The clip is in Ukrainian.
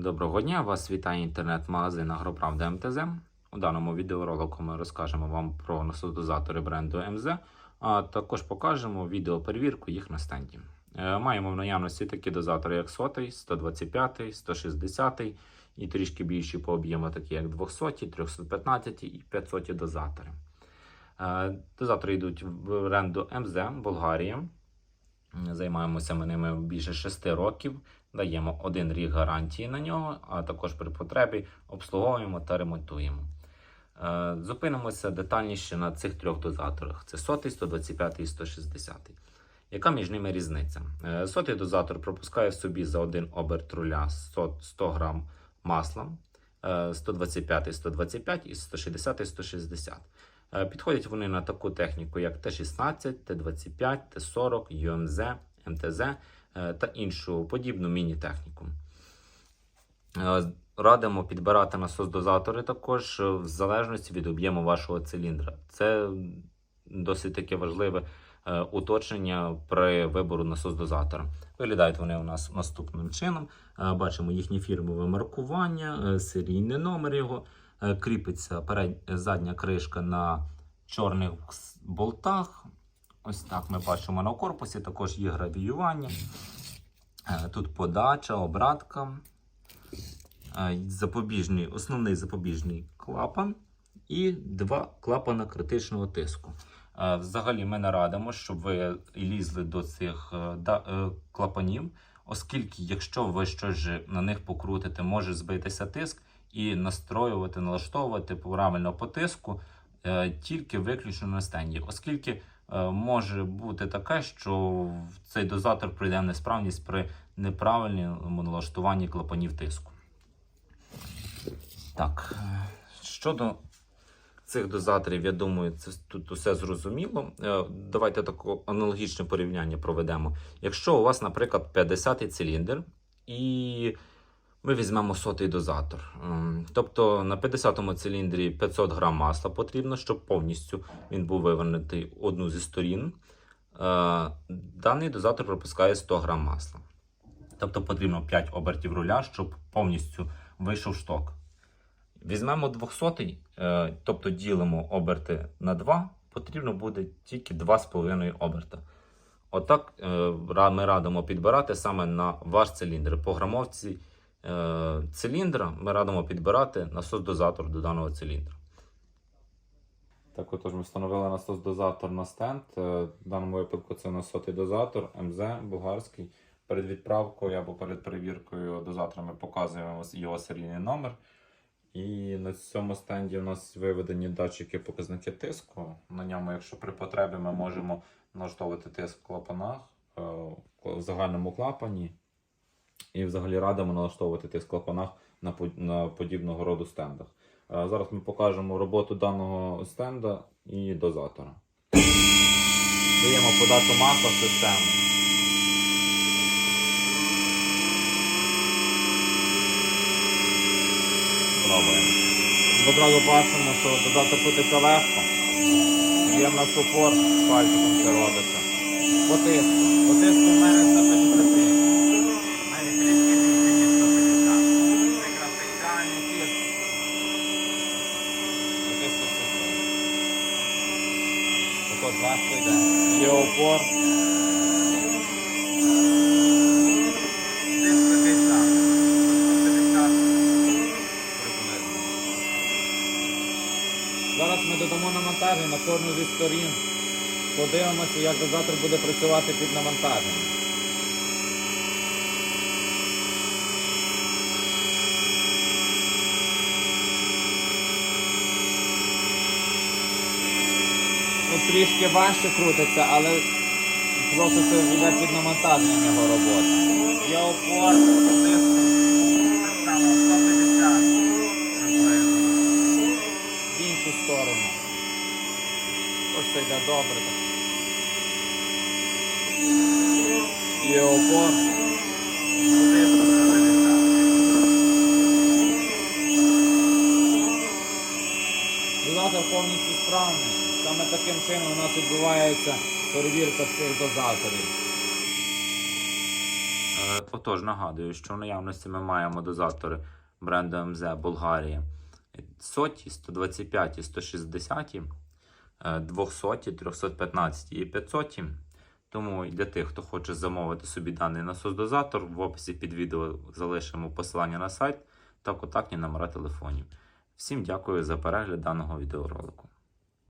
Доброго дня! Вас вітає інтернет-магазин Агроправда МТЗ. У даному відеоролику ми розкажемо вам про насосодозатори бренду МЗ, а також покажемо відеоперевірку їх на стенді. Е, Маємо в наявності такі дозатори, як 100, 125, 160 і трішки більші по об'єму, такі як 200, 315 і 500 дозатори. Е, Дозатори йдуть в бренду МЗ Болгарія. Займаємося ми ними більше 6 років. Даємо один рік гарантії на нього, а також при потребі обслуговуємо та ремонтуємо. Е, Зупинимося детальніше на цих трьох дозаторах: це 100, 125 і 160. Яка між ними різниця? Е, Сотий дозатор пропускає в собі за один оберт руля 100, 100 грам масла, е, 125, 125 і 160, 160. Е, Підходять вони на таку техніку, як Т-16, Т-25, Т-40, ЮМЗ, МТЗ та іншу подібну міні-техніку. Е, Радимо підбирати насос-дозатори також е, в залежності від об'єму вашого циліндра. Це досить таке важливе е, уточнення при вибору насос-дозатора. Виглядають вони у нас наступним чином. Е, Бачимо їхнє фірмове маркування, е, серійний номер його. Е, Кріпиться задня кришка на чорних болтах. Ось так ми бачимо на корпусі. Також є гравіювання. Е, Тут подача, обратка, е, запобіжний, основний запобіжний клапан і два клапана критичного тиску. Е, Взагалі ми не радимо, щоб ви лізли до цих клапанів, оскільки, якщо ви щось на них покрутите, може збитися тиск і настроювати, налаштовувати правильно по тиску тільки виключно на стенді, оскільки може бути таке, що цей дозатор прийде в несправність при неправильному налаштуванні клапанів тиску. Так, е, щодо цих дозаторів, я думаю, це тут усе зрозуміло. Е, Давайте таке аналогічне порівняння проведемо. Якщо у вас, наприклад, 50-й циліндр, і ми візьмемо сотий дозатор. Ем, Тобто на 50-му циліндрі 500 грам масла потрібно, щоб повністю він був вивернутий одну зі сторін. Е, Даний дозатор пропускає 100 грам масла. Тобто потрібно 5 обертів руля, щоб повністю вийшов шток. Візьмемо 200, е, тобто ділимо оберти на 2, потрібно буде тільки 2,5 оберта. Отак е, ми радимо підбирати саме на ваш циліндр. По грамовці циліндра ми радимо підбирати насос-дозатор до даного циліндра. Так, отож ми встановили насос-дозатор на стенд. Е, В даному випадку це насотий дозатор МЗ болгарський. Перед відправкою або перед перевіркою дозатора ми показуємо його серійний номер. І на цьому стенді у нас виведені датчики показники тиску. На ньому, якщо при потребі, ми можемо налаштовувати тиск в клапанах е, в загальному клапані. І взагалі радимо налаштовувати тиск в клапанах на, по- на подібного роду стендах. Е, Зараз ми покажемо роботу даного стенда і дозатора. Даємо подачу масла в систему. Пробуємо. Одразу бачимо, що додаток крутиться легко. Є в нас упор, пальчиком це робиться. По тиску. По тиску в мене 150. Навіть трішки більше, ніж 150. Це якраз ідеальний тиск. По тиску 140. Ото важко йде. Є опор. Тиск такий самий. 150 приблизно. Зараз ми додамо навантаження на кожну зі сторін. Подивимося, як завтра буде працювати під навантаженням. Тут трішки важче крутиться, але просто це йде під навантаженням його робота. Є опор, тиску, так само 150 приблизно. В іншу сторону. Ось це йде добре. Є опор. Саме таким чином у нас відбувається перевірка дозаторів. Е, Отож, нагадую, що в наявності ми маємо дозатори бренду МЗ Болгарія 100, 125, 160, е, 200, 315 і 500. Тому для тих, хто хоче замовити собі даний насос-дозатор, в описі під відео залишимо посилання на сайт та контактні номера телефонів. Всім дякую за перегляд даного відеоролику.